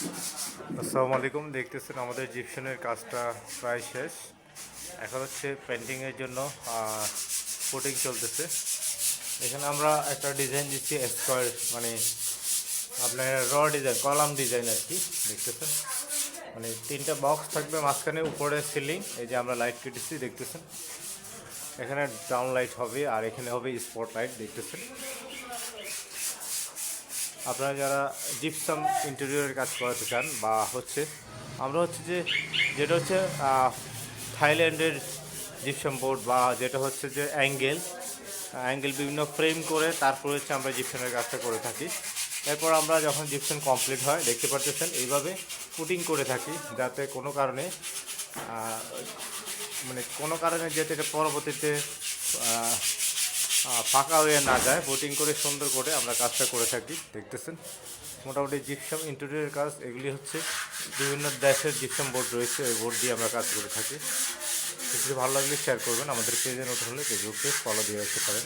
আসসালামু আলাইকুম, দেখতেছেন আমাদের জিপশনের কাজটা প্রায় শেষ। এখন হচ্ছে পেন্টিংয়ের জন্য ফুটিং চলতেছে। এখানে আমরা একটা ডিজাইন দিচ্ছি স্কোয়ার মানে আপনার র ডিজাইন কলাম ডিজাইন আর কি, দেখতেছেন? মানে তিনটা বক্স থাকবে মাঝখানে, উপরে সিলিং এই যে আমরা লাইট কেটেছি, দেখতেছেন? এখানে ডাউন লাইট হবে, আর এখানে হবে স্পট লাইট দেখতেছেন? আপনারা যারা জিপসাম ইন্টেরিয়রের কাজ করাতে চান বা হচ্ছে, আমরা হচ্ছে যে, যেটা হচ্ছে থাইল্যান্ডের জিপসাম বোর্ড বা যেটা হচ্ছে যে অ্যাঙ্গেল অ্যাঙ্গেল বিভিন্ন ফ্রেম করে তারপরে হচ্ছে আমরা জিপসানের কাজটা করে থাকি। এরপর আমরা যখন জিপসান কমপ্লিট হয়, দেখতে পাচ্ছেন এইভাবে পুটিং করে থাকি যাতে কোনো কারণে মানে কোনো কারণে যাতে পরবর্তীতে ফাঁকা হয়ে না যায়। বোটিং করে সুন্দর করে আমরা কাজটা করে থাকি, দেখতেছেন। মোটামুটি জিপসাম ইন্টেরিয়রের কাজ, এগুলি হচ্ছে বিভিন্ন দেশের জিপসাম বোর্ড রয়েছে ওই বোর্ড দিয়ে আমরা কাজ করে থাকি। যদি ভালো লাগলে শেয়ার করবেন, আমাদের পেজে নতুন হলে ফেসবুক পেজ ফলো দিয়ে রাখতে পারেন।